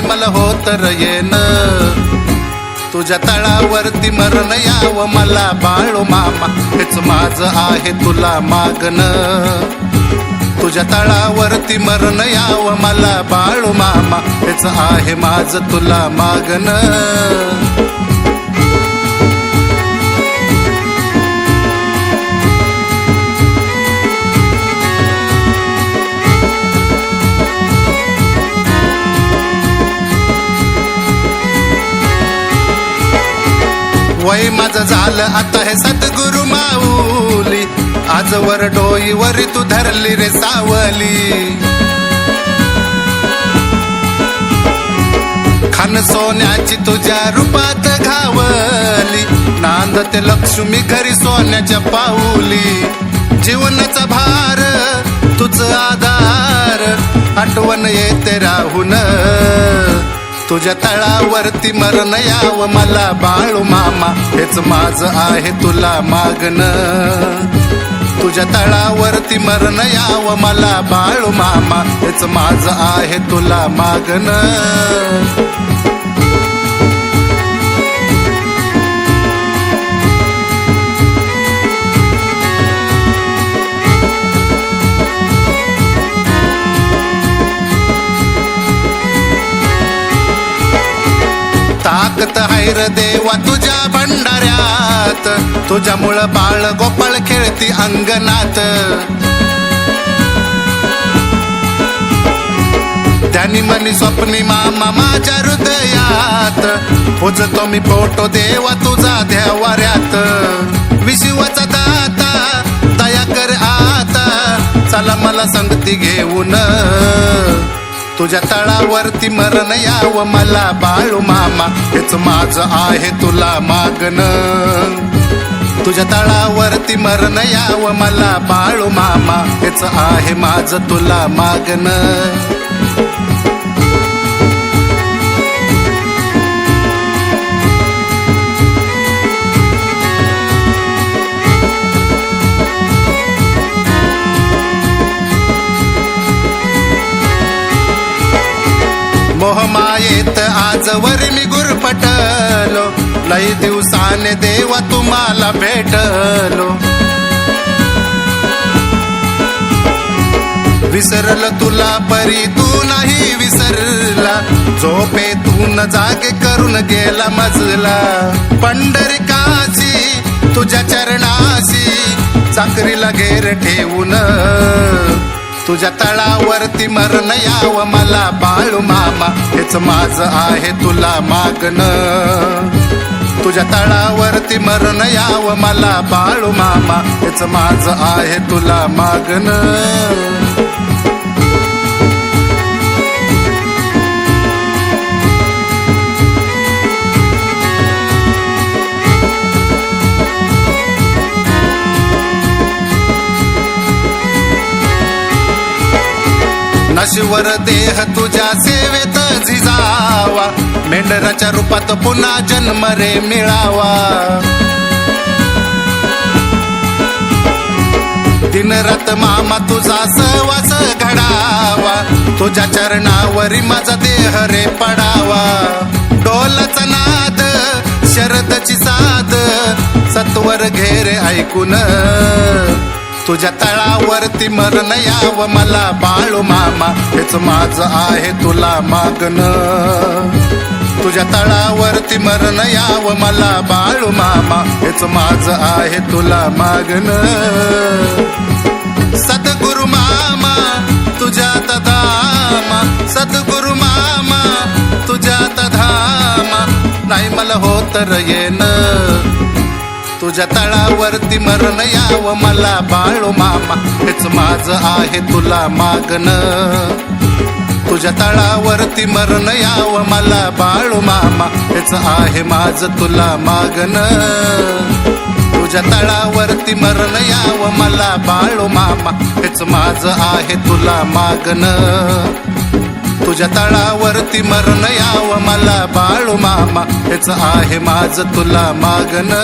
मला होत तर येन तुझ्या तळावरती मरण यावं मला बाळू मामा. हेच माझ आहे तुला मागण. तुझ्या तळावरती मरण यावं मला बाळू मामा. हेच आहे माझ तुला मागण. वय माझं झालं आता हे सद्गुरु माऊली. आजवर डोईवर तू धरली रे सावली. खान सोन्याची तुझ्या रूपात घावली. नांद ते लक्ष्मी घरी सोन्याच्या पाऊली. जीवनाचा भार तुझ आधार. आठवण येते राहून. तुझ्या तळावरती मरण यावं. मला बाळू मामा हेच माझ आहे तुला मागण. तुझ्या तळावरती मरण यावं. मला बाळू मामा हेच माझ आहे तुला मागण. ताकत हैर देवा तुझ्या भंडाऱ्यात. तुझ्यामुळं बाळ गोपाळ खेळती अंगणात. त्यानी मनी स्वप्नी मामा माझ्या हृदयात. पुजतो मी फोटो देवा तुझा देवाऱ्यात. विशिवाचा दाता दया कर आता. चला मला संगती घेऊन. तुझ्या तळावरती मरण याव मला बाळू मामा. हेच माझ आहे तुला मागण. तुझ्या तळावरती मरण याव मला बाळू मामा. हेच आहे माझ तुला मागण. येत. आजवर मी गुरफटलो. लई दिवसाने देवा तुम्हाला भेटलो. विसरल तुला परी तू नाही विसरला. झोपेतून जागे करून गेला मजला. पंढरकाशी तुझ्या चरणाशी चाकरीला घेर ठेवून तुझ्या तळावरती मरण यावं मला बाळू मामा. हेच माझ आहे तुला मागण. तुझ्या तळावरती मरण यावं मला बाळू मामा. हेच माझ आहे तुला मागण. नशिवर देह तुझ्या सेवेत झिजावा. मेंढराच्या रूपात पुन्हा जन्म रे मिळावा. दिन रात मामा तुझा सहवास घडावा. तुझ्या चरणावरी माझा देह रे पडावा. डोलाचा नाद शरदची साद सत्वर घेरे ऐकून. तुझ्या तळावरती मरण यावं मला. बाळू मामा हेच माझ आहे तुला मागण. तुझ्या तळावरती मरण यावं मला. बाळू मामा हेच माझ आहे तुला मागण. सद्गुरु मामा तुझ्या धामा. सद्गुरु मामा तुझ्या धामा. नाही मला होत येणं. तुझ्या तळावरती मरण यावं. मला बाळो मामा हेच माझ आहे तुला मागण. तुझ्या तळावरती मरण यावं. मला बाळू मामा हेच आहे माझ तुला मागण. तुझ्या तळावरती मरण यावं. मला बाळो मामा हेच माझ आहे तुला मागण. तुझ्या तळावरती मरण याव. मला बाळू मामा हेच आहे माझ तुला मागण.